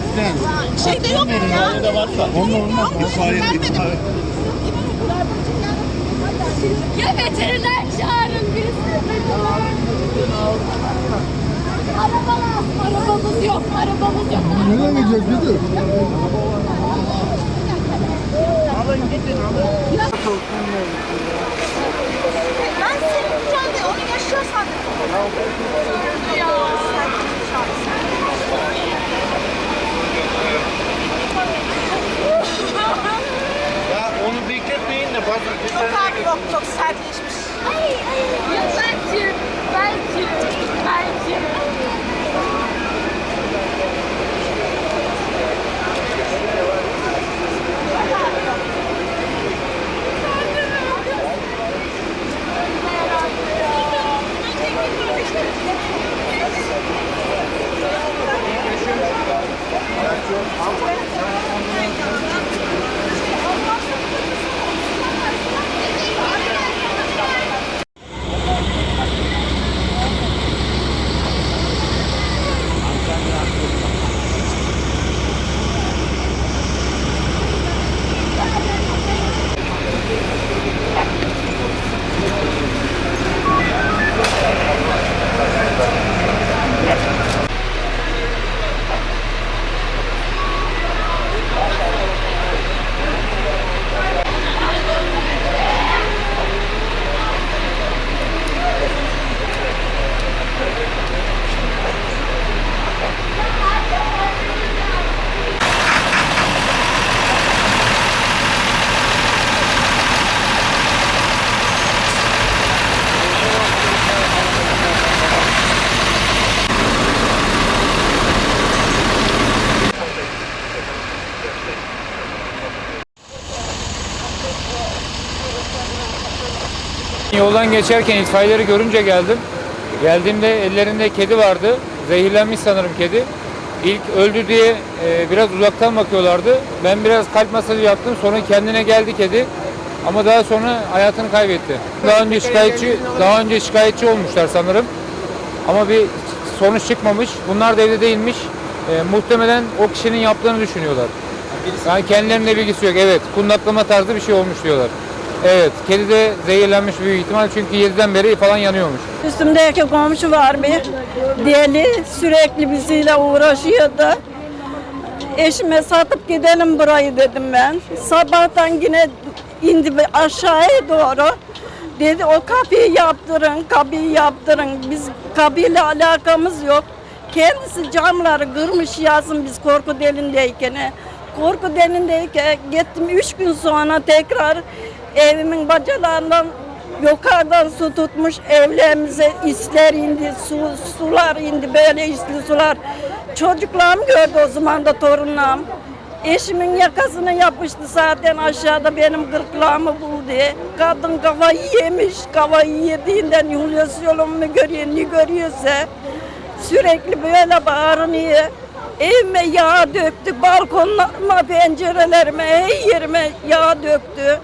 Oksijen. Şeyde yok mu ya? Orada varsa. Onunla olmaz. İtfaiye, itfaiye. Ya veteriner çağırın birisi. Araba lazım. Arabamız yok. Arabamız yok. Nereye gideceğiz müdür? Ben senin kucağında onu yaşıyor sandım. Yok abi yok çok sertleşmiş. Ay ay. Ya bence. Bence. Yoldan geçerken itfaiyeleri görünce geldim. Geldiğimde ellerinde kedi vardı. Zehirlenmiş sanırım kedi. İlk öldü diye e, biraz uzaktan bakıyorlardı. Ben biraz kalp masajı yaptım. Sonra kendine geldi kedi. Ama daha sonra hayatını kaybetti. Daha önce şikayetçi daha önce şikayetçi olmuşlar sanırım. Ama bir sonuç çıkmamış. Bunlar da evde değilmiş. E, muhtemelen o kişinin yaptığını düşünüyorlar. Yani kendilerinde bilgisi yok. Evet, kundaklama tarzı bir şey olmuş diyorlar. Evet, kedi de zehirlenmiş büyük ihtimal çünkü 7'den beri falan yanıyormuş. Üstümdeki komşu var bir deli sürekli biziyle uğraşıyor da eşime satıp gidelim burayı dedim ben. Sabahtan yine indi aşağıya doğru. Dedi o kapıyı yaptırın, kapıyı yaptırın. Biz kapıyla alakamız yok. Kendisi camları kırmış yazın biz korku delindeyken. Korku delindeyken gittim üç gün sonra tekrar evimin bacalarından yukarıdan su tutmuş evlerimize isler indi, su, sular indi böyle isli sular. Çocuklarım gördü o zaman da torunlarım. Eşimin yakasına yapıştı zaten aşağıda benim gırtlağımı buldu. Kadın kafayı yemiş, kafayı yediğinden Julius yolumu görüyor, ne görüyorsa. Sürekli böyle bağırıyor. Evime yağ döktü, balkonlarıma, pencerelerime, her yerime yağ döktü.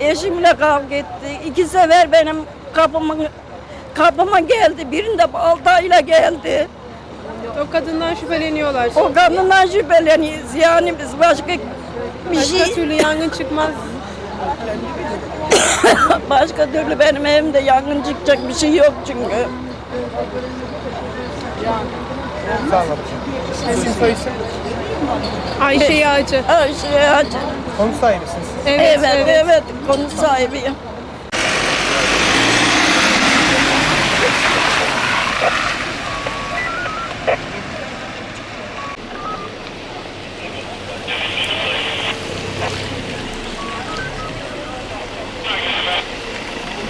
Eşimle kavga etti. İki sefer benim kapıma, kapıma geldi. Birinde baltayla geldi. O kadından şüpheleniyorlar. O kadından şüpheleniyoruz. Yani biz başka bir Başka şey, türlü yangın çıkmaz. başka türlü benim evimde yangın çıkacak bir şey yok çünkü. Ayşe Yağcı. Her şey acı. Konut sahibisiniz. Evet, Evet, evet. evet, konu sahibiyim.